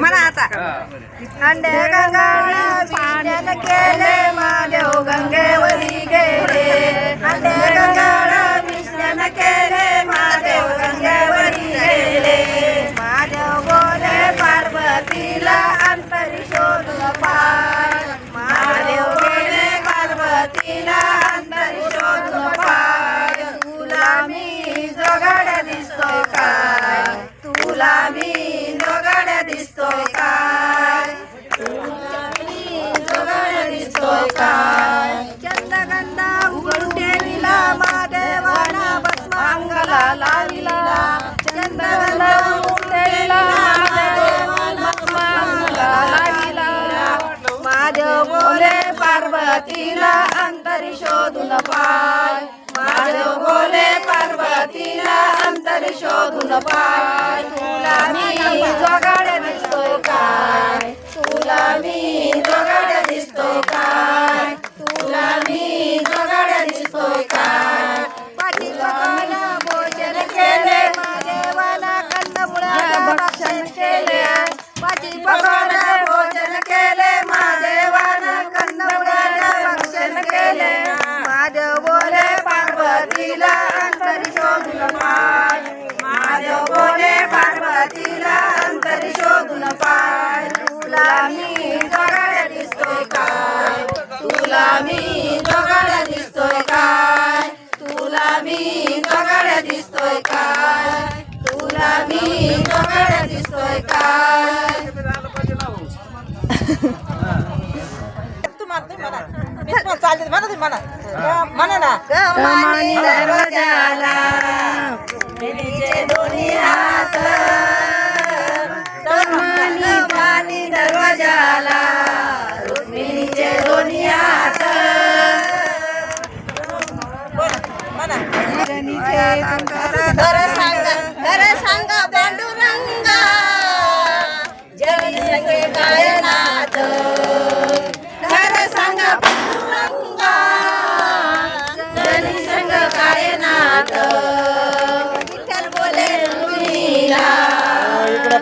म्हणा आता. अंडे गंगाळा पाण्यानं केले महादेव हो गंगेवरी गेले. अंडे गंगाळा विष्ण्यानं केले महादेव हो गंगेवरी गेले. महादेव बोले पार्वतीला अंतरी शोधून पार महादेव बोले पार्वतीला अंतरी शोधून पाय तुला मी जोगाड्या दिसतोय काय तुला मी जोगाड्या दिसतोय काय? तुला मी जोगाड्या दिसतोय काय? चंदगंधा उघडून ठेविला लाविला. उघडून ठेविला लाविला. महादेव बोले पार्वतीला अंतरी शोधून पाय. महादेव बोले पार्वतीला तरी शोधून पाय. तुला मी जोगाड्या दिसतो काय? तुला मी जोगाड्या दिसतो काय? तुला मी जोगाड्या दिसतोय काय? कमानी दरवाजाला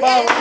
Bravo.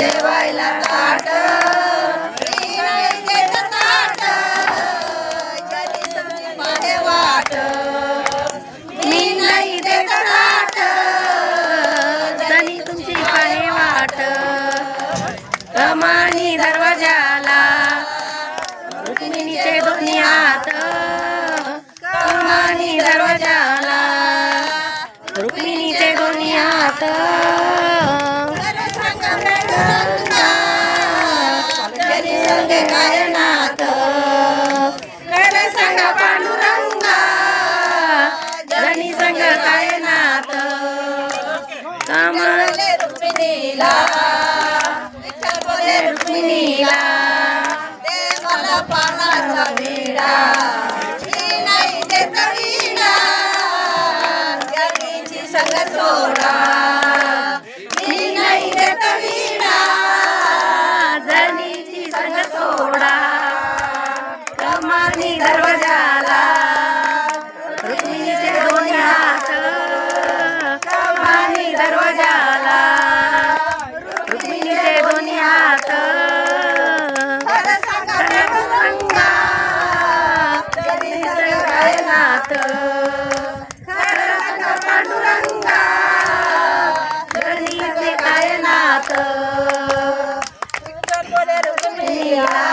जेवायला ताट. मी नाही ताट जनी वाट मी नाही देत ताट तुमची वाट कमानी दरवाजाला रुक्मिणीचे दोन्ही हात. कमानी दरवाजाला रुक्मिणीचे दोन्ही हात. Obrigada! Yeah.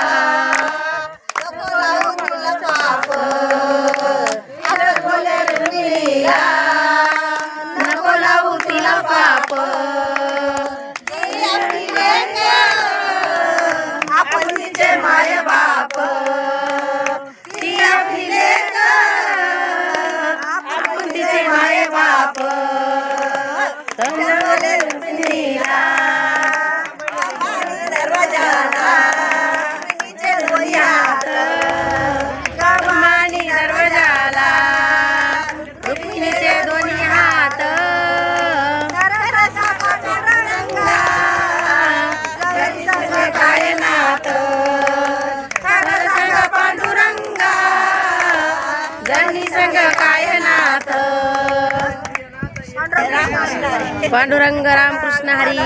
पांडुरंग रामकृष्ण हरी।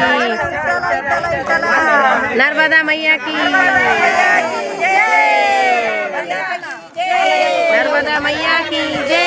नर्मदा मैया की। नर्मदा मैया की जय।